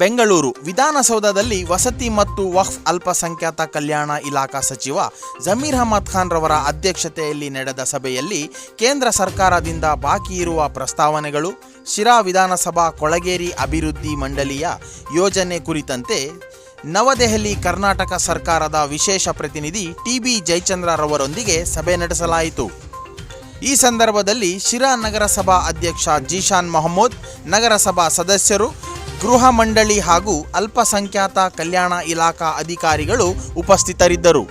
ಬೆಂಗಳೂರು ವಿಧಾನಸೌಧದಲ್ಲಿ ವಸತಿ ಮತ್ತು ವಕ್ಫ್ ಅಲ್ಪಸಂಖ್ಯಾತ ಕಲ್ಯಾಣ ಇಲಾಖಾ ಸಚಿವ ಜಮೀರ್ ಅಹಮದ್ ಖಾನ್ ರವರ ಅಧ್ಯಕ್ಷತೆಯಲ್ಲಿ ನಡೆದ ಸಭೆಯಲ್ಲಿ ಕೇಂದ್ರ ಸರ್ಕಾರದಿಂದ ಬಾಕಿ ಇರುವ ಪ್ರಸ್ತಾವನೆಗಳು, ಶಿರಾ ವಿಧಾನಸಭಾ ಕೊಳಗೇರಿ ಅಭಿವೃದ್ಧಿ ಮಂಡಳಿಯ ಯೋಜನೆ ಕುರಿತಂತೆ ನವದೆಹಲಿ ಕರ್ನಾಟಕ ಸರ್ಕಾರದ ವಿಶೇಷ ಪ್ರತಿನಿಧಿ ಟಿ ಬಿ ಜಯಚಂದ್ರರವರೊಂದಿಗೆ ಸಭೆ ನಡೆಸಲಾಯಿತು. ಈ ಸಂದರ್ಭದಲ್ಲಿ ಶಿರಾ ನಗರಸಭಾ ಅಧ್ಯಕ್ಷ ಜೀಶಾನ್ ಮೊಹಮ್ಮದ್, ನಗರಸಭಾ ಸದಸ್ಯರು ಗೃಹ ಮಂಡಳಿ ಹಾಗೂ ಅಲ್ಪಸಂಖ್ಯಾತ ಕಲ್ಯಾಣ ಇಲಾಖಾ ಅಧಿಕಾರಿಗಳು ಉಪಸ್ಥಿತರಿದ್ದರು.